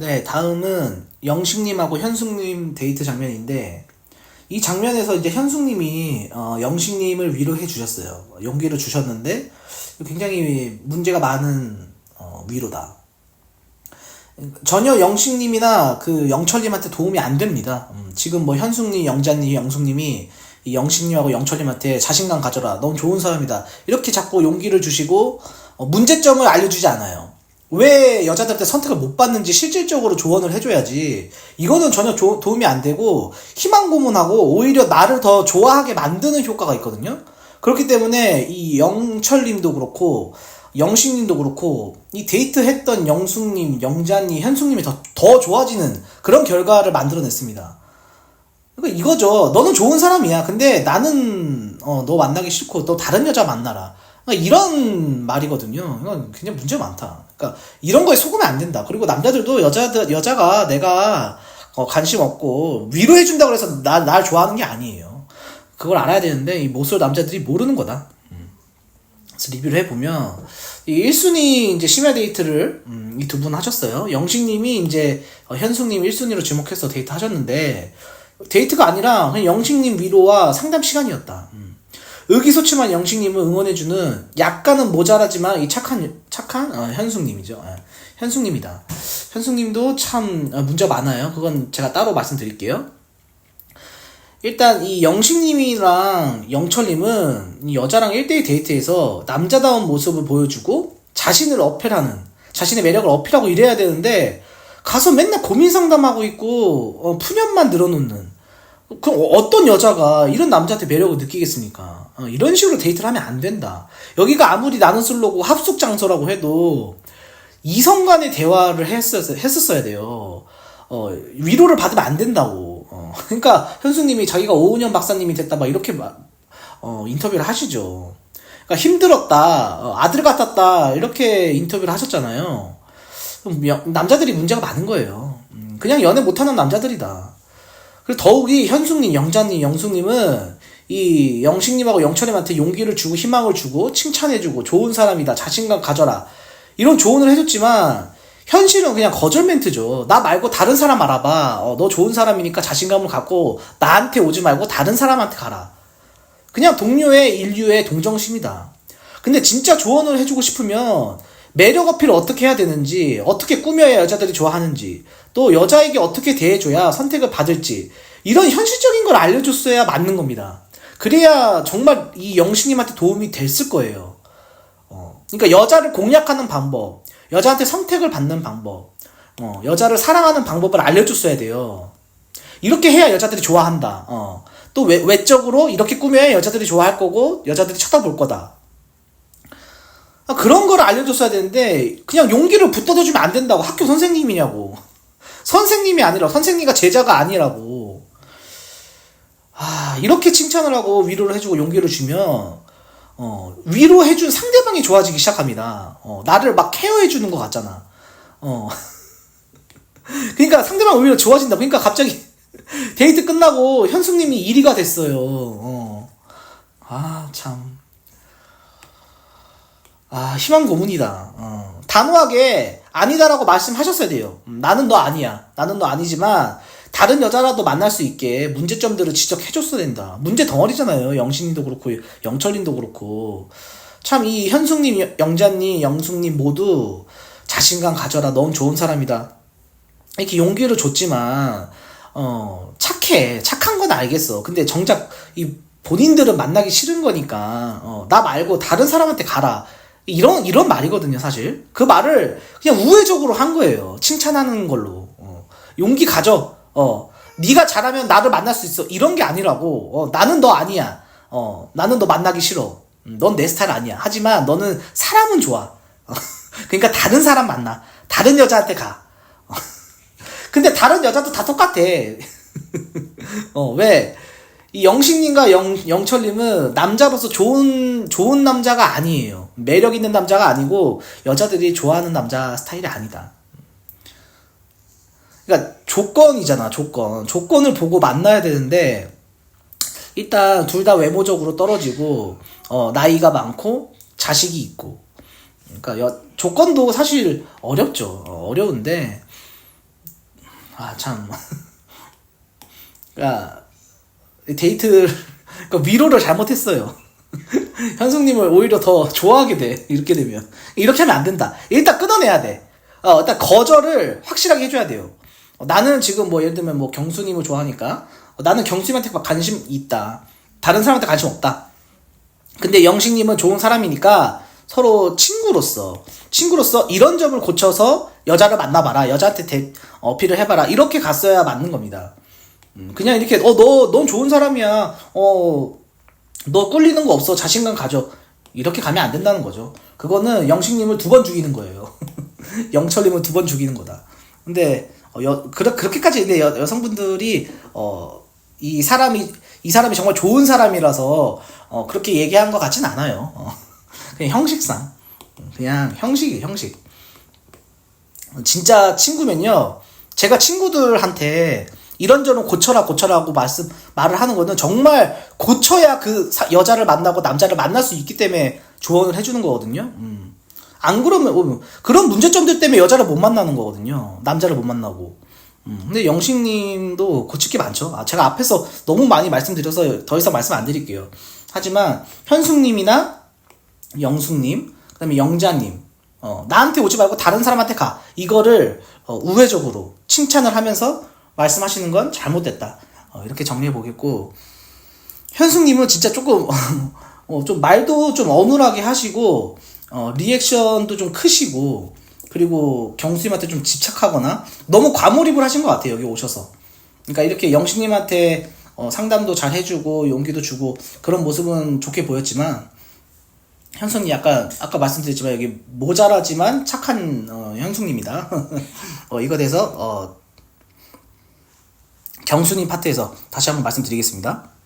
네, 다음은 영식님하고 현숙님 데이트 장면인데, 이 장면에서 이제 현숙님이, 어, 영식님을 위로해 주셨어요. 용기를 주셨는데, 굉장히 문제가 많은, 어, 위로다. 전혀 영식님이나 그 영철님한테 도움이 안 됩니다. 음, 지금 뭐 현숙님, 영자님, 영숙님이 이 영식님하고 영철님한테 자신감 가져라. 넌 좋은 사람이다. 이렇게 자꾸 용기를 주시고 어, 문제점을 알려주지 않아요. 왜 여자들한테 선택을 못 받는지 실질적으로 조언을 해줘야지. 이거는 전혀 조- 도움이 안 되고 희망 고문하고 오히려 나를 더 좋아하게 만드는 효과가 있거든요. 그렇기 때문에 이 영철님도 그렇고 영식님도 그렇고 이 데이트 했던 영숙님, 영자님, 현숙님이 더, 더 좋아지는 그런 결과를 만들어냈습니다. 그러니까 이거죠. 너는 좋은 사람이야. 근데 나는 어, 너 만나기 싫고 너 다른 여자 만나라. 그러니까 이런 말이거든요. 이건 굉장히 문제 많다. 그러니까 이런 거에 속으면 안 된다. 그리고 남자들도 여자들 여자가 내가 어, 관심 없고 위로해 준다고 해서 나 날 좋아하는 게 아니에요. 그걸 알아야 되는데 이 모쏠 남자들이 모르는 거다. 음. 그래서 리뷰를 해보면 이 1순위 이제 심야 데이트를 음, 이 두 분 하셨어요. 영식님이 이제 어, 현숙님 1순위로 주목해서 데이트 하셨는데 데이트가 아니라 그냥 영식님 위로와 상담 시간이었다. 음. 의기소침한 영식님을 응원해주는 약간은 모자라지만 이 착한 착한 어, 현숙님이죠. 예, 현숙님이다. 현숙님도 참 어, 문제 많아요. 그건 제가 따로 말씀드릴게요. 일단 이 영식님이랑 영철님은 이 여자랑 1대1 데이트에서 남자다운 모습을 보여주고 자신을 어필하는 자신의 매력을 어필하고 이래야 되는데 가서 맨날 고민 상담하고 있고 어, 푸념만 늘어놓는 그럼 어떤 여자가 이런 남자한테 매력을 느끼겠습니까? 어, 이런 식으로 데이트를 하면 안 된다. 여기가 아무리 나는 솔로고 합숙 장소라고 해도 이성 간의 대화를 했었, 했었어야 돼요. 어, 위로를 받으면 안 된다고. 어, 그러니까 현숙님이 자기가 오은영 박사님이 됐다 막 이렇게 막, 어, 인터뷰를 하시죠. 그러니까 힘들었다, 어, 아들 같았다 이렇게 인터뷰를 하셨잖아요. 남자들이 문제가 많은 거예요. 음, 그냥 연애 못하는 남자들이다. 그리고 더욱이 현숙님, 영자님, 영숙님은 이 영식님하고 영철님한테 용기를 주고 희망을 주고 칭찬해주고 좋은 사람이다, 자신감 가져라 이런 조언을 해줬지만 현실은 그냥 거절 멘트죠. 나 말고 다른 사람 알아봐. 어, 너 좋은 사람이니까 자신감을 갖고 나한테 오지 말고 다른 사람한테 가라. 그냥 동료의 인류의 동정심이다. 근데 진짜 조언을 해주고 싶으면 매력 어필을 어떻게 해야 되는지, 어떻게 꾸며야 여자들이 좋아하는지, 또 여자에게 어떻게 대해줘야 선택을 받을지, 이런 현실적인 걸 알려줬어야 맞는 겁니다. 그래야 정말 이 영신님한테 도움이 됐을 거예요. 어, 그러니까 여자를 공략하는 방법, 여자한테 선택을 받는 방법, 어, 여자를 사랑하는 방법을 알려줬어야 돼요. 이렇게 해야 여자들이 좋아한다. 어. 또 외, 외적으로 이렇게 꾸며야 여자들이 좋아할 거고 여자들이 쳐다볼 거다. 아, 그런 걸 알려줬어야 되는데 그냥 용기를 붙어줘주면 안 된다고 학교 선생님이냐고. 선생님이 아니라 선생님과 제자가 아니라고. 아 이렇게 칭찬을 하고 위로를 해주고 용기를 주면 어, 위로해준 상대방이 좋아지기 시작합니다. 어, 나를 막 케어해주는 것 같잖아. 어. 그러니까 상대방 오히려 좋아진다. 그러니까 갑자기 데이트 끝나고 현숙님이 1위가 됐어요. 어. 아, 참. 아, 희망 고문이다. 어. 단호하게 아니다라고 말씀하셨어야 돼요. 음, 나는 너 아니야. 나는 너 아니지만 다른 여자라도 만날 수 있게 문제점들을 지적해줬어야 된다. 문제 덩어리잖아요. 영신님도 그렇고 영철님도 그렇고 참 이 현숙님, 영자님, 영숙님 모두 자신감 가져라. 넌 좋은 사람이다. 이렇게 용기를 줬지만 어 착해 착한 건 알겠어 근데 정작 이 본인들은 만나기 싫은 거니까 어, 나 말고 다른 사람한테 가라 이런 이런 말이거든요 사실. 그 말을 그냥 우회적으로 한 거예요. 칭찬하는 걸로. 어, 용기 가져. 어. 네가 잘하면 나를 만날 수 있어. 이런 게 아니라고. 어, 나는 너 아니야. 어 나는 너 만나기 싫어. 음, 넌내 스타일 아니야. 하지만 너는 사람은 좋아. 어, 그러니까 다른 사람 만나. 다른 여자한테 가. 근데 다른 여자도 다 똑같아. 어, 왜? 이 영식님과 영, 영철님은 남자로서 좋은, 좋은 남자가 아니에요. 매력 있는 남자가 아니고 여자들이 좋아하는 남자 스타일이 아니다. 그러니까 조건이잖아, 조건. 조건을 보고 만나야 되는데, 일단 둘 다 외모적으로 떨어지고, 어, 나이가 많고, 자식이 있고. 그러니까 여, 조건도 사실 어렵죠. 어, 어려운데, 아, 참. 그니까, 데이트, 그 위로를 잘못했어요. 현숙님을 오히려 더 좋아하게 돼. 이렇게 되면. 이렇게 하면 안 된다. 일단 끊어내야 돼. 어, 일단 거절을 확실하게 해줘야 돼요. 어, 나는 지금 뭐 예를 들면 뭐 경수님을 좋아하니까 어, 나는 경수님한테 관심 있다. 다른 사람한테 관심 없다. 근데 영식님은 좋은 사람이니까 서로 친구로서 친구로서 이런 점을 고쳐서 여자를 만나봐라 여자한테 대, 어필을 해봐라 이렇게 갔어야 맞는 겁니다. 음, 그냥 이렇게 어 너 넌 좋은 사람이야 어 너 꿀리는 거 없어 자신감 가져 이렇게 가면 안 된다는 거죠. 그거는 영식님을 두 번 죽이는 거예요. 영철님을 두 번 죽이는 거다. 근데 어, 여, 그렇, 그렇게까지 근데 여, 여성분들이 어, 이 사람이 이 사람이 정말 좋은 사람이라서 어, 그렇게 얘기한 것 같진 않아요. 어, 그냥 형식상 그냥 형식이 형식. 진짜 친구면요. 제가 친구들한테 이런저런 고쳐라 고쳐라고 말씀 말을 하는 거는 정말 고쳐야 그 사- 여자를 만나고 남자를 만날 수 있기 때문에 조언을 해주는 거거든요. 음. 안 그러면 어, 그런 문제점들 때문에 여자를 못 만나는 거거든요. 남자를 못 만나고. 음. 근데 영식님도 고칠 게 많죠. 아, 제가 앞에서 너무 많이 말씀드려서 더 이상 말씀 안 드릴게요. 하지만 현숙님이나 영숙님, 그다음에 영자님, 어, 나한테 오지 말고 다른 사람한테 가. 이거를 어, 우회적으로 칭찬을 하면서 말씀하시는 건 잘못됐다. 어, 이렇게 정리해 보겠고 현숙님은 진짜 조금 어, 좀 말도 좀 어눌하게 하시고 어, 리액션도 좀 크시고 그리고 경수님한테 좀 집착하거나 너무 과몰입을 하신 것 같아요 여기 오셔서 그러니까 이렇게 영식님한테 어, 상담도 잘 해주고 용기도 주고 그런 모습은 좋게 보였지만 현숙님 약간 아까 말씀드렸지만 여기 모자라지만 착한 어, 현숙님이다 어, 이거 대해서 어, 경수님 파트에서 다시 한번 말씀드리겠습니다.